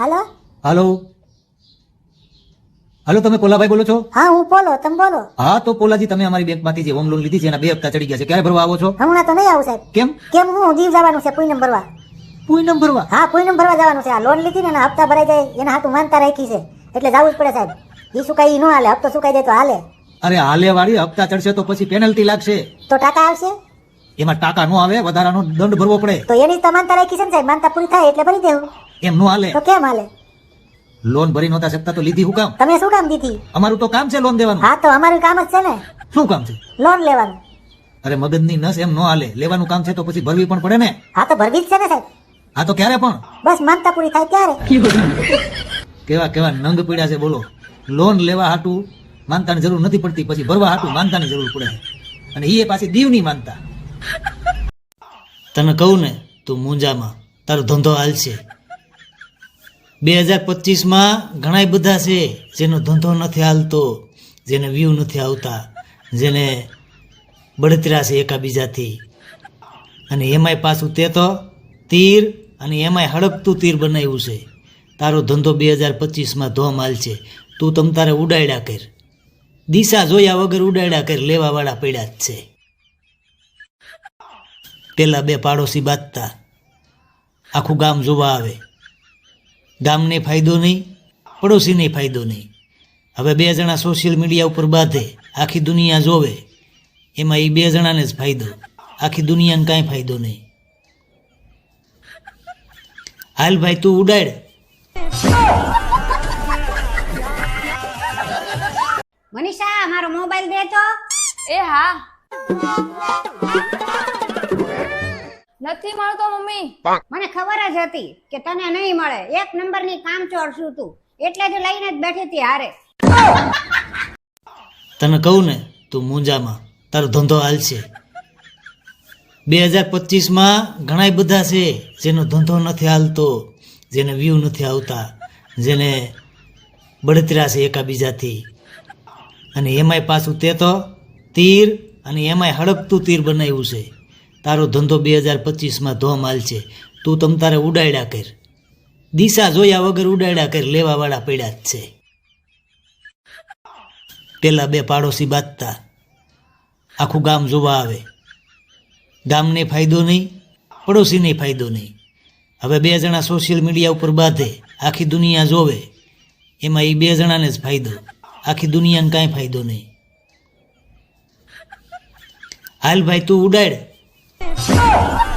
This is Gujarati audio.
હાલો? હાલો? હાલો તમે પોલાભાઈ બોલો છો? હા હું પોલો તમે બોલો. હા તો પોલાજી તમે અમારી બેંકમાંથી જે હોમ લોન લીધી છે એના બે હપ્તા ચડી ગયા છે. ક્યારે ભરવા આવો છો? હમણાં તો નહીં આવું સાહેબ. કેમ? કેમ હું દીવ જવાનું છે પૂનમ ભરવા. પૂનમ ભરવા? હા પૂનમ ભરવા જવાનું છે. આ લોન લીધી ને એના હપ્તા ભરાઈ જાય. એના હાથું માનતા રાખી છે. એટલે જવું જ પડે સાહેબ. એ સુકાઈ ન હાલે. હપ્તો સુકાઈ જાય તો હાલે. અરે હાલે વાળી હપ્તા ચડશે તો પછી પેનલ્ટી લાગશે. તો ટાકા આવશે? એમાં ટાકા નો આવે વધારાનો દંડ ભરવો પડે. તો એની તમાનતા રાખી છે ને સાહેબ. માનતા પૂરી થાય એટલે ભરી દેવું. એમ નો હાલે. તો કેમ હાલે? લોન ભરી નહોતા શકતા તો લીધી હું કામ? તમે શું કામ દીધી? અમારું તો કામ છે લોન દેવાનું. હા તો અમારું કામ જ છે ને. શું કામ છે? લોન લેવાનું. અરે મગજની નસ એમ નો હાલે. લેવાનું કામ છે તો પછી ભરવી પણ પડે ને? હા તો ભરવી જ છે ને સાહેબ. હા તો ક્યારે પણ? બસ માનતા પૂરી થાય ત્યારે. કેવા કેવા નંગ પીડ્યા છે બોલો. લોન લેવા હાટું માનતાની જરૂર નથી પડતી. પછી ભરવા હાટું માનતાની જરૂર પડે. અને એ પાછી દીવની માનતા. તને કહું ને તું મુંજામાં તારો ધંધો હાલશે. બે હજાર પચીસમાં ઘણા બધા છે જેનો ધંધો નથી હાલતો, જેને વ્યૂ નથી આવતા, જેને બળતરા છે એકાબીજાથી. અને એમાંય પાછું તે તો તીર અને એમાંય હડકતું તીર બનાવ્યું છે. તારો ધંધો બે હજાર પચીસમાં ધોમ છે. તું તમ તારે ઉડાડ્યા કર. દિશા જોયા વગર ઉડાડ્યા કર, લેવાવાળા પડ્યા જ છે. પેલા બે પાડોશી બાંધતા આખું ગામ જોવા આવે. ગામને ફાયદો નહીં પડોશીને ફાયદો નહીં. હવે બે જણા સોશિયલ મીડિયા ઉપર બાંધે આખી દુનિયા જોવે એમાં એ બે જણાને જ ફાયદો આખી દુનિયાને કાંઈ ફાયદો નહીં. હાલ ભાઈ તું ઉડાડ. મનીષા મારો મોબાઈલ દે તો. એ હા. નથી મળતો મમ્મી. મને ખબર જ હતી કે તને નહીં મળે. એક નંબરની કામ ચોર છું તું. એટલે જ લઈને જ બેઠી હતી હારે. તને કહું ને તું મુંજામાં. તારો ધંધો હાલશે બે હજાર પચીસમાં ઘણા બધા છે જેનો ધંધો નથી હાલતો જેને વ્યૂ નથી આવતા જેને બળતરા છે એકાબીજાથી. અને એમાંય પાછું તે તો તીર અને એમાંય હડપતું તીર બનાવ્યું છે. તારો ધંધો બે હજાર પચીસમાં ધોમાલ છે. તું તમ તારે ઉડાડ્યા કર. દિશા જોયા વગર ઉડાડ્યા કર, લેવાવાળા પડ્યા જ છે. પેલા બે પાડોશી બાંધતા. આખું ગામ જોવા આવે. ગામને ફાયદો નહીં, પડોશીને ફાયદો નહીં. હવે બે જણા સોશિયલ મીડિયા ઉપર બાંધે, આખી દુનિયા જોવે. એમાં એ બે જણાને જ ફાયદો. આખી દુનિયાને કાંઈ ફાયદો નહીં. હાલ ભાઈ તું ઉડાડ. Oh!